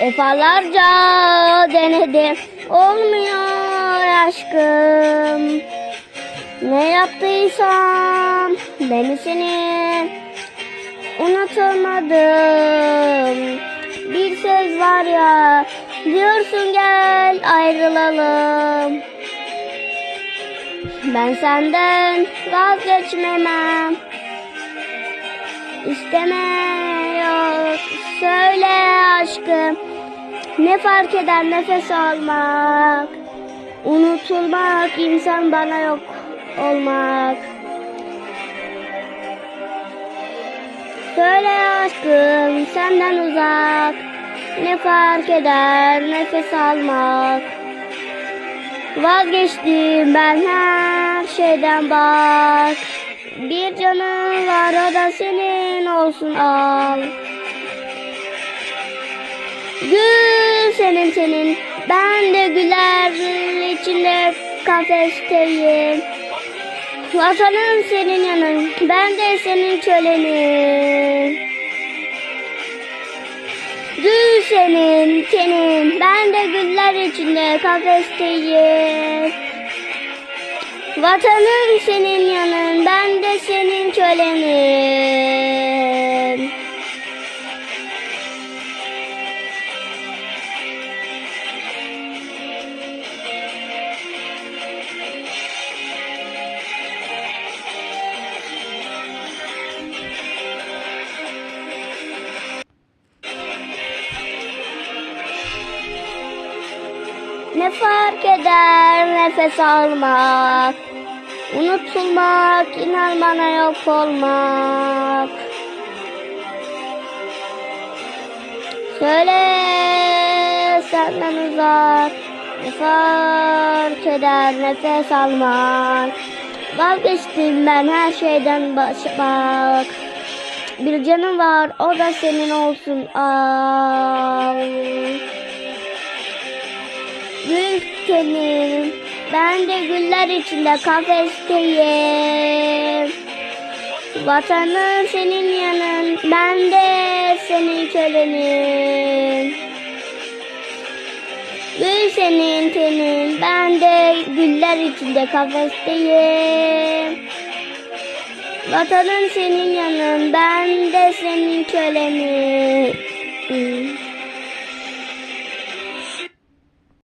Defalarca denedim. Olmuyor aşkım. Ne yaptıysam beni senin unutamadım. Bir söz var ya diyorsun gel ayrılalım. Ben senden vazgeçmemem. İsteme yok söyle aşkım. Ne fark eder nefes almak. Unutulmak insan bana yok olmak. Söyle aşkım senden uzak. Ne fark eder nefes almak. Vazgeçtim ben her şeyden bak. Bir canım var o da senin olsun al. Gül senin senin ben de güler içinde kafesteyim. Vatanın senin yanın ben de senin kölenin. Gül senin senin ben de güller içinde kafesteyim. Vatanın senin yanın ben de senin kölenin. Ne fark eder nefes almak? Unutulmak inan bana yok olmak. Söyle senden uzak. Ne fark eder nefes almak? Vazgeçtim ben her şeyden baş bak Bir canım var o da senin olsun. Al Gül senin, ben de güller içinde kafesteyim. Vatanın senin yanın, ben de senin kölenin. Gül senin tenin, ben de güller içinde kafesteyim. Vatanın senin yanın, ben de senin kölenin.